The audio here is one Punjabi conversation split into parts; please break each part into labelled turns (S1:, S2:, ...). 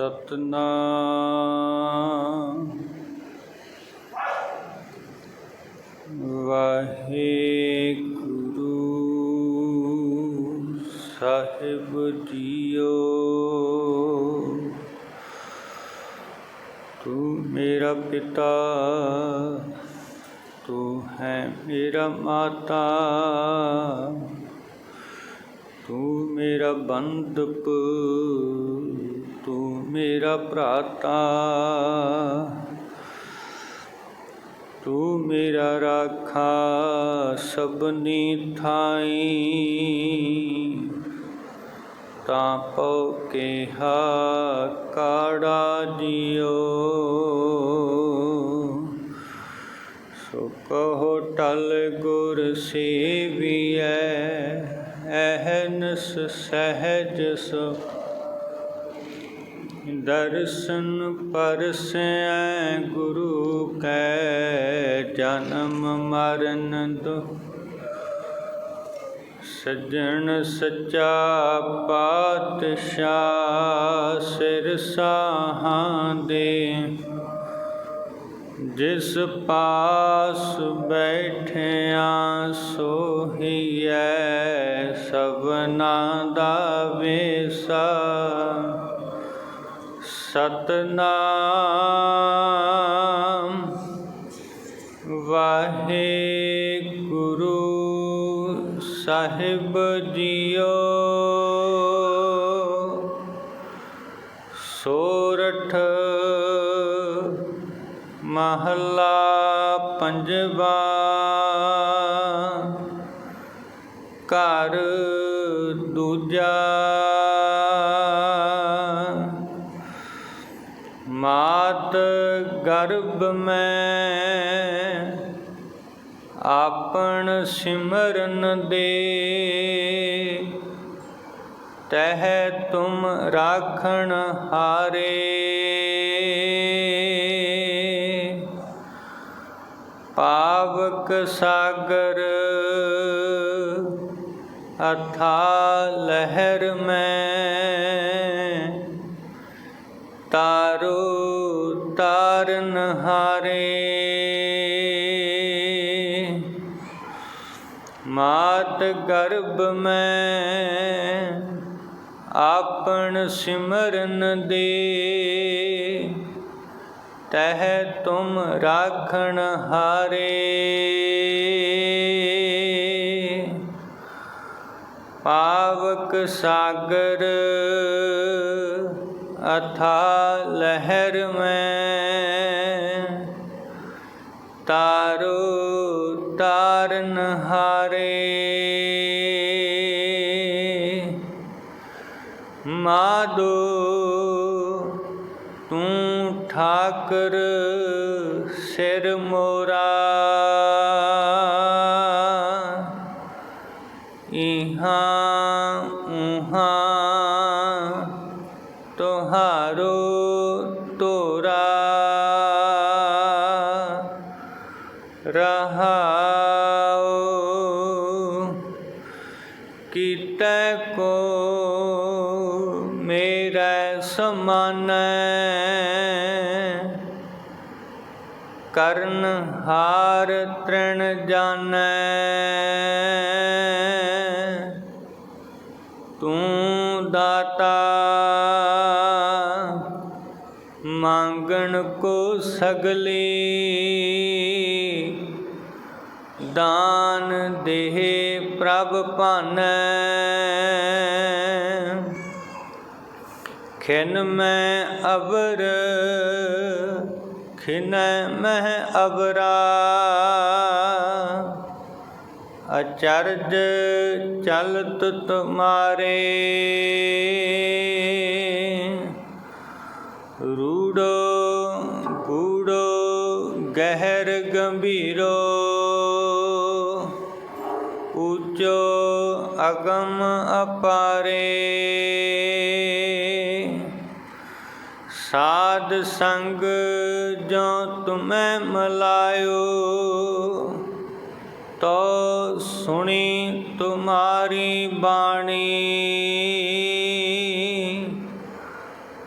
S1: ਸਤਨਾਮ। ਵਾਹਿਗੁਰੂ ਸਾਹਿਬ ਜੀਓ। ਤੂੰ ਮੇਰਾ ਪਿਤਾ ਤੂੰ ਹੈ ਮੇਰਾ ਮਾਤਾ। ਤੂੰ ਮੇਰਾ ਬੰਧਪ ਤੂੰ ਮੇਰਾ ਭਰਾਤਾ। ਤੂੰ ਮੇਰਾ ਰਾਖਾ ਸਭਨੀ ਥਾਈ। ਤਾਂ ਪਉ ਕਿਹਾ, ਕਾੜਾ ਜਿਉ। ਸੋ ਕਹੋ, ਟਲ ਗੁਰ ਸੇਵੀਐ, ਅਹਨਸ ਸਹਿਜ ਸੋ ਦਰਸ਼ਨ ਪਰਸੈ ਗੁਰੂ ਕੈ ਜਨਮ ਮਰਨ ਦੁਖ ਸੱਜਣ ਸੱਚਾ ਪਾਤਸ਼ਾਹ ਸਿਰ ਸਾਹਾਂ ਦੇ। ਜਿਸ ਪਾਸ ਬੈਠਿਆ ਸੋਹੀਐ ਸਭਨਾ ਦਾ ਵੇਸਾ। ਸਤਨਾਮ। ਵਾਹਿਗੁਰੂ ਸਾਹਿਬ ਜੀਓ। ਸੋਰਠ ਮਹੱਲਾ ਪੰਜਵਾ। ਘਰ ਦੂਜਾ। ਮਾਤ ਗਰਭ ਮੈਂ ਆਪਣ ਸਿਮਰਨ ਦੇ। ਤਹਿ ਤੁਮ ਰਾਖਣ ਹਾਰੇ। ਪਾਵਕ ਸਾਗਰ ਅਥਾ ਲਹਿਰ ਮੈਂ। ਤਾਰੋ ਤਾਰਨ ਹਾਰੇ। ਮਾਤ ਗਰਭ ਮੈਂ ਆਪਣ ਸਿਮਰਨ ਦੇ। ਤਹ ਤੁਮ ਰਾਖਣ ਹਾਰੇ। ਪਾਵਕ ਸਾਗਰ ਅਥਾ ਲਹਿਰ ਮੈਂ। ਤਾਰੋ ਤਾਰਨ ਹਾਰੇ। ਮਾਦੋ ਤੂੰ ਠਾਕਰ ਸਿਰ ਮੋਰਾ। ਤੋਰਾ ਰਹਾਉ ਕੀਤੈ ਕੋ ਮੇਰਾ ਸਮਾਨੈ ਕਰਨ ਹਾਰ ਤ੍ਰਿਣ ਜਾਣੈ ਕੋ ਸਗਲੀ ਦਾਨ ਦੇਹ ਪ੍ਰਭ ਭਾਨੈ। ਖਿਨ ਮੈਂ ਅਬਰ ਖਿਨੈ ਮਹਿ ਅਬਰਾ ਅਚਰਜ ਚਲਤ ਤੁਮਾਰੇ। ਗੰਭੀਰੋ ਉੱਚੋ ਅਗਮ ਅਪਾਰੇ। ਸਾਧ ਸੰਗ ਜੋ ਤੁਮੈ ਮਲਾਇਓ ਤੋ ਸੁਣੀ ਤੁਮਾਰੀ ਬਾਣੀ।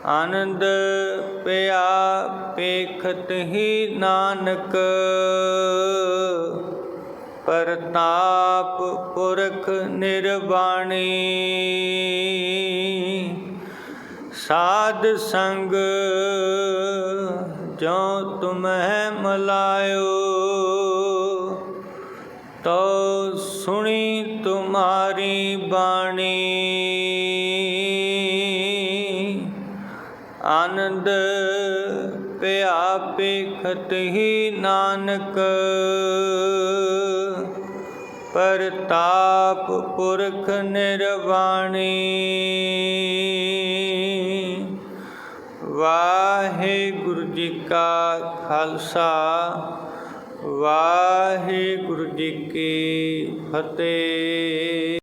S1: ਆਨੰਦ ਪਿਆ ਪੇਖਤ ਹੀ ਨਾਨਕ, ਪਰਤਾਪ ਪੁਰਖ ਨਿਰਵਾਣੀ। ਸਾਧ ਸੰਗ ਜੋ ਤੁਮਹਿ ਮਲਾਇਓ, ਤੋ ਸੁਣੀ ਤੁਮਾਰੀ ਬਾਣੀ। ਆਨੰਦ ਪਿਆ ਪੇਖਤ ਹੀ ਨਾਨਕ। ਪ੍ਰਤਾਪ ਪੁਰਖ ਨਿਰਵਾਣੀ। ਵਾਹਿਗੁਰੂ ਜੀ ਕਾ ਖਾਲਸਾ, ਵਾਹਿਗੁਰੂ ਜੀ ਕੀ ਫਤਿਹ।